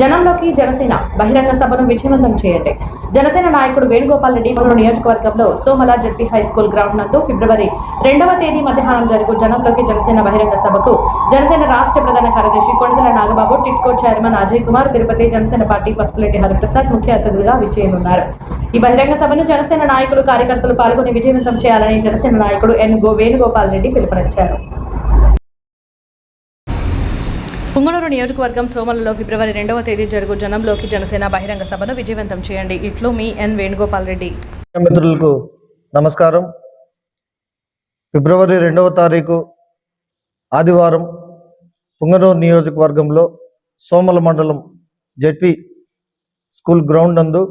జనంలోకి జనసేన బహిరంగ సభను విజయవంతం చేయండి. జనసేన నాయకుడు వేణుగోపాల్ రెడ్డి కొల్లూరు నియోజకవర్గంలో Somala ZP high school ground నందు ఫిబ్రవరి రెండవ తేదీ మధ్యాహ్నం జరుగు జనంలోకి జనసేన బహిరంగ సభకు జనసేన రాష్ట్ర ప్రధాన కార్యదర్శి కొండల నాగబాబు టిట్కో చైర్మన్ అజయ్ కుమార్ తిరుపతి జనసేన పార్టీ పసుపులెడ్డి హరిప్రసాద్ ముఖ్య అతిథులుగా విచ్చేయనున్నారు. ఈ బహిరంగ సభను జనసేన నాయకులు కార్యకర్తలు పాల్గొని విజయవంతం చేయాలని జనసేన నాయకుడు ఎన్ గో వేణుగోపాల్ రెడ్డి పిలుపునిచ్చారు. పుంగనూరు నియోజకవర్గం సోమలలో ఫిబ్రవరి రెండవ తేదీ జరుగు జనంలోకి జనసేన బహిరంగ సభను విజయవంతం చేయండి. ఇట్లు మీ ఎన్ వేణుగోపాల్ రెడ్డి. మిత్రులకు నమస్కారం. ఫిబ్రవరి రెండవ తారీఖు ఆదివారం పుంగనూరు నియోజకవర్గంలో సోమల మండలం జెడ్పీ స్కూల్ గ్రౌండ్ నందు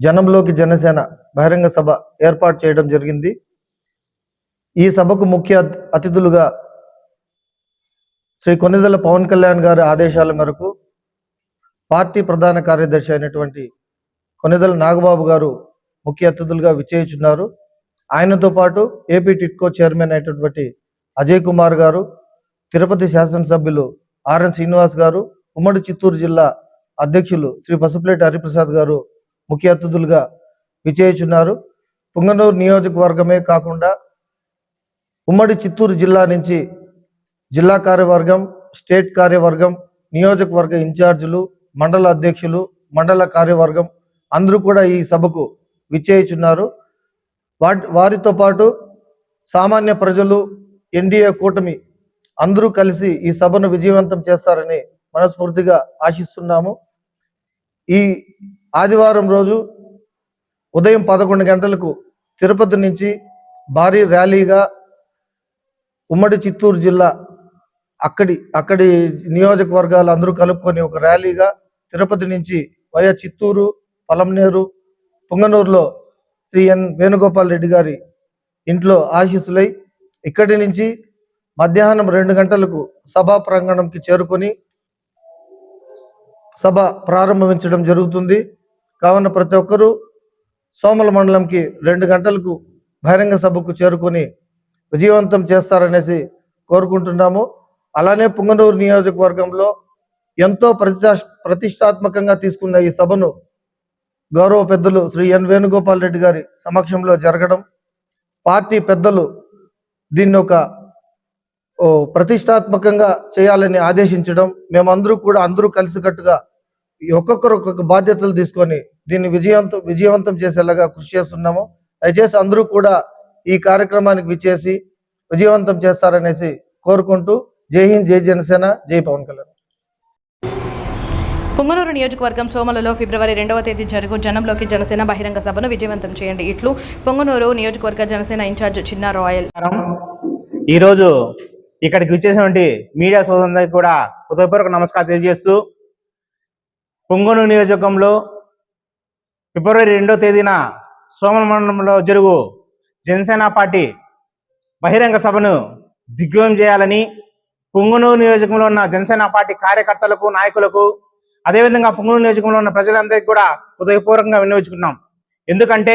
జనంలోకి జనసేన బహిరంగ సభ ఏర్పాటు చేయడం జరిగింది. ఈ సభకు ముఖ్య అతిథులుగా శ్రీ కొనిదల పవన్ కళ్యాణ్ గారి ఆదేశాల మేరకు పార్టీ ప్రధాన కార్యదర్శి అయినటువంటి కొన్నిదల నాగబాబు గారు ముఖ్య అతిథులుగా విచ్చేయుచున్నారు. ఆయనతో పాటు ఏపీ టిట్కో చైర్మన్ అయినటువంటి అజయ్ కుమార్ గారు తిరుపతి శాసనసభ్యులు ఆర్ఎన్ శ్రీనివాస్ గారు ఉమ్మడి చిత్తూరు జిల్లా అధ్యక్షులు శ్రీ పసుపులేటి హరిప్రసాద్ గారు ముఖ్య అతిథులుగా విచ్చేయుచున్నారు. పుంగనూరు నియోజకవర్గమే కాకుండా ఉమ్మడి చిత్తూరు జిల్లా నుంచి జిల్లా కార్యవర్గం స్టేట్ కార్యవర్గం నియోజకవర్గ ఇన్ఛార్జీలు మండల అధ్యక్షులు మండల కార్యవర్గం అందరూ కూడా ఈ సభకు విచ్చేయిచున్నారు. వాటి వారితో పాటు సామాన్య ప్రజలు ఎన్డీఏ కూటమి అందరూ కలిసి ఈ సభను విజయవంతం చేస్తారని మనస్ఫూర్తిగా ఆశిస్తున్నాము. ఈ ఆదివారం రోజు ఉదయం పదకొండు గంటలకు తిరుపతి నుంచి భారీ ర్యాలీగా ఉమ్మడి చిత్తూరు జిల్లా అక్కడి అక్కడి నియోజకవర్గాలు అందరూ కలుపుకొని ఒక ర్యాలీగా తిరుపతి నుంచి వయా చిత్తూరు పలంనేరు పుంగనూరులో శ్రీ ఎన్ వేణుగోపాల్ రెడ్డి గారి ఇంట్లో ఆశీస్సులై ఇక్కడి నుంచి మధ్యాహ్నం రెండు గంటలకు సభా ప్రాంగణంకి చేరుకొని సభ ప్రారంభించడం జరుగుతుంది. కావున ప్రతి ఒక్కరూ సోమల మండలంకి రెండు గంటలకు బహిరంగ సభకు చేరుకొని విజయవంతం చేస్తారనేసి కోరుకుంటున్నాము. అలానే పుంగనూరు నియోజకవర్గంలో ఎంతో ప్రతిష్టా ప్రతిష్టాత్మకంగా తీసుకున్న ఈ సభను గౌరవ పెద్దలు శ్రీ ఎన్ వేణుగోపాల్ రెడ్డి గారి సమక్షంలో జరగడం పార్టీ పెద్దలు దీన్ని ఒక ప్రతిష్టాత్మకంగా చేయాలని ఆదేశించడం మేమందరూ కూడా అందరూ కలిసికట్టుగా ఈ ఒక్కొక్కరు ఒక్కొక్క బాధ్యతలు తీసుకొని దీన్ని విజయవంతం విజయవంతం చేసేలాగా కృషి చేస్తున్నాము. దయచేసి అందరూ కూడా ఈ కార్యక్రమానికి విచ్చేసి విజయవంతం చేస్తారనేసి కోరుకుంటూ జై హింద్ జై జనసేన జై పవన్ కళ్యాణ్ పుంగనూరు నియోజకవర్గం సోమలలో ఫిబ్రవరి రెండవ తేదీ జరుగు జనంలోకి జనసేన బహిరంగ సభను విజయవంతం చేయండి ఇట్లు పుంగనూరు నియోజకవర్గ జనసేన ఇన్ఛార్జ్ చిన్న రాయల్. ఈరోజు ఇక్కడికి వచ్చేసినటువంటి మీడియా సోదరులందరికీ కూడా హృదయపూర్వక నమస్కారం తెలియజేస్తూ పొంగనూరు నియోజకవర్గంలో ఫిబ్రవరి రెండో తేదీన సోమల మండలంలో జరుగు జనసేన పార్టీ బహిరంగ సభను దిగ్విజయం చేయాలని పొంగనూరు నియోజకంలో ఉన్న జనసేన పార్టీ కార్యకర్తలకు నాయకులకు అదేవిధంగా పుంగునూరు నియోజకంలో ఉన్న ప్రజలందరికీ కూడా హృదయపూర్వకంగా వినియోగించుకున్నాం ఎందుకంటే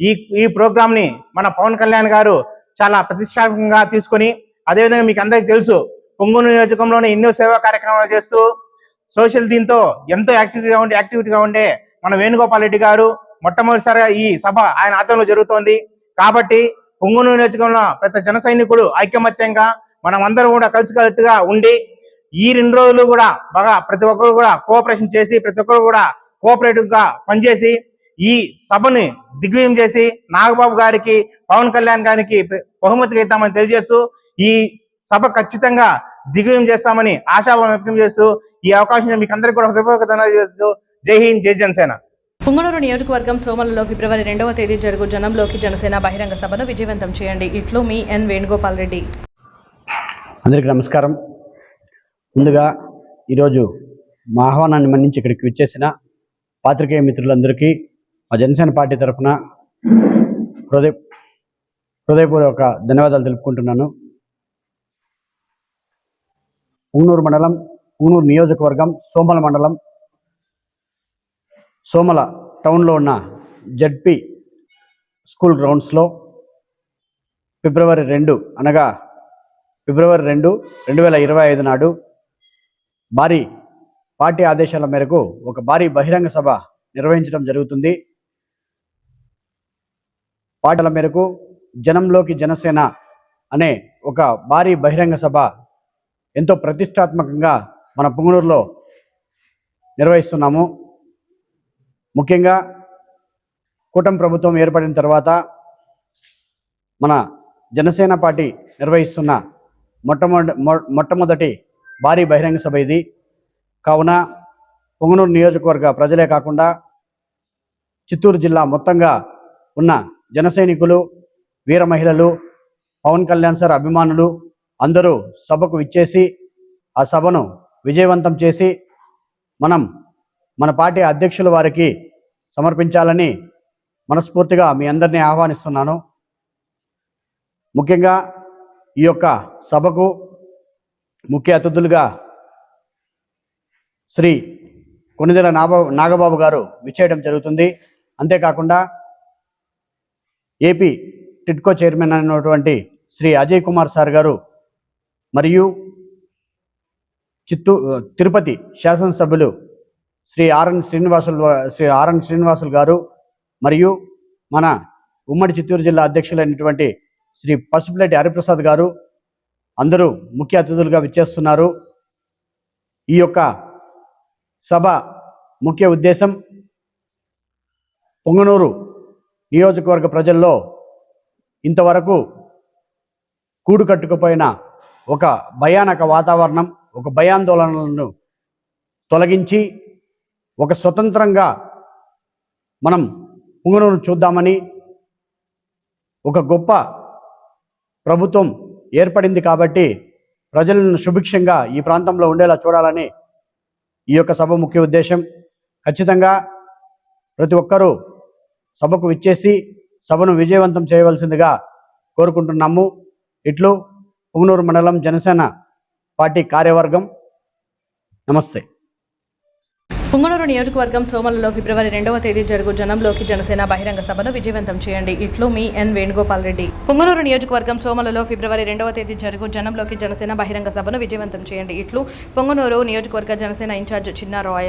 ఈ ఈ ప్రోగ్రామ్ని మన పవన్ కళ్యాణ్ గారు చాలా ప్రతిష్టాత్మకంగా తీసుకొని అదేవిధంగా మీకు అందరికీ తెలుసు పొంగనూరు నియోజకంలోనే ఎన్నో సేవా కార్యక్రమాలు చేస్తూ సోషల్ దీంతో ఎంతో యాక్టివిటీగా ఉండే యాక్టివిటీగా ఉండే మన వేణుగోపాల్ రెడ్డి గారు మొట్టమొదటిసారిగా ఈ సభ ఆయన ఆధ్వర్యంలో జరుగుతోంది. కాబట్టి పొంగనూరు నియోజకంలో ప్రతి జన సైనికుడు ఐకమత్యంగా మనం అందరం కూడా కలిసికట్టుగా ఉండి ఈ రెండు రోజులు కూడా బాగా ప్రతి ఒక్కరు కూడా కోఆపరేషన్ చేసి ప్రతి ఒక్కరు కూడా కోఆపరేటివ్గా పనిచేసి ఈ సభని దిగ్విజయం చేసి నాగబాబు గారికి పవన్ కళ్యాణ్ గారికి బహుమతిగా ఇద్దామని తెలియజేస్తూ ఈ సభ ఖచ్చితంగా దిగ్విజయం చేస్తామని ఆశాభావం వ్యక్తం చేస్తూ ఈ అవకాశం మీకు అందరికీ కూడా హృదయపూర్వక చేస్తూ జై హింద్ జై జనసేన. పుంగళూరు నియోజకవర్గం సోమలలో ఫిబ్రవరి రెండవ తేదీ జరుగు జనంలోకి జనసేన బహిరంగ సభను విజయవంతం చేయండి. ఇట్లు మీ ఎన్ వేణుగోపాల్ రెడ్డి. అందరికీ నమస్కారం. ముందుగా ఈరోజు మా ఆహ్వానాన్ని మన్నించి ఇక్కడికి విచ్చేసిన పాత్రికేయ మిత్రులందరికీ మా జనసేన పార్టీ తరఫున హృదయ హృదయపూర్వక ధన్యవాదాలు తెలుపుకుంటున్నాను. ఉంగనూరు మండలం ఉంగనూరు నియోజకవర్గం సోమల మండలం సోమల టౌన్లో ఉన్న జడ్పి స్కూల్ గ్రౌండ్స్లో ఫిబ్రవరి రెండు అనగా ఫిబ్రవరి రెండు రెండు వేల ఇరవై ఐదు నాడు భారీ పార్టీ ఆదేశాల మేరకు ఒక భారీ బహిరంగ సభ నిర్వహించడం జరుగుతుంది. పాటల మేరకు జనంలోకి జనసేన అనే ఒక భారీ బహిరంగ సభ ఎంతో ప్రతిష్టాత్మకంగా మన పుంగనూరులో నిర్వహిస్తున్నాము. ముఖ్యంగా కూటమి ప్రభుత్వం ఏర్పడిన తర్వాత మన జనసేన పార్టీ నిర్వహిస్తున్న మొట్టమొదటి మొ- మొట్టమొదటి భారీ బహిరంగ సభ ఇది. కావున పొంగనూరు నియోజకవర్గ ప్రజలే కాకుండా చిత్తూరు జిల్లా మొత్తంగా ఉన్న జన సైనికులు వీర మహిళలు పవన్ కళ్యాణ్ సార్ అభిమానులు అందరూ సభకు విచ్చేసి ఆ సభను విజయవంతం చేసి మనం మన పార్టీ అధ్యక్షుల వారికి సమర్పించాలని మనస్ఫూర్తిగా మీ అందరినీ ఆహ్వానిస్తున్నాను. ముఖ్యంగా ఈ యొక్క సభకు ముఖ్య అతిథులుగా శ్రీ కొనిదెల నాగ నాగబాబు గారు విచ్చేయడం జరుగుతుంది. అంతేకాకుండా ఏపీ టిట్కో చైర్మన్ అయినటువంటి శ్రీ అజయ్ కుమార్ సార్ గారు మరియు చిత్తూ తిరుపతి శాసనసభ్యులు శ్రీ ఆర్ఎన్ శ్రీనివాసులు శ్రీ ఆర్ఎన్ శ్రీనివాసులు గారు మరియు మన ఉమ్మడి చిత్తూరు జిల్లా అధ్యక్షులైనటువంటి శ్రీ పసుపులేటి హరిప్రసాద్ గారు అందరూ ముఖ్య అతిథులుగా విచ్చేస్తున్నారు. ఈ యొక్క సభ ముఖ్య ఉద్దేశం పొంగనూరు నియోజకవర్గ ప్రజల్లో ఇంతవరకు కూడు కట్టుకుపోయిన ఒక భయానక వాతావరణం ఒక భయాందోళనలను తొలగించి ఒక స్వతంత్రంగా మనం పొంగనూరు చూద్దామని ఒక గొప్ప ప్రభుత్వం ఏర్పడింది కాబట్టి ప్రజలను సుభిక్షంగా ఈ ప్రాంతంలో ఉండేలా చూడాలని ఈ యొక్క సభ ముఖ్య ఉద్దేశం. ఖచ్చితంగా ప్రతి ఒక్కరూ సభకు విచ్చేసి సభను విజయవంతం చేయవలసిందిగా కోరుకుంటున్నాము. ఇట్లు పుంగనూరు మండలం జనసేన పార్టీ కార్యవర్గం. నమస్తే. పుంగనూరు నియోజకవర్గం సోమలలో ఫిబ్రవరి రెండవ తేదీ జరుగు జనంలోకి జనసేన బహిరంగ సభను విజయవంతం చేయండి. ఇట్లు మీ ఎన్ వేణుగోపాల్ రెడ్డి. పుంగనూరు నియోజకవర్గం సోమలలో ఫిబ్రవరి రెండవ తేదీ జరుగు జనంలోకి జనసేన బహిరంగ సభను విజయవంతం చేయండి. ఇట్లు పొంగనూరు నియోజకవర్గ జనసేన ఇన్ఛార్జ్ చిన్నారాయ్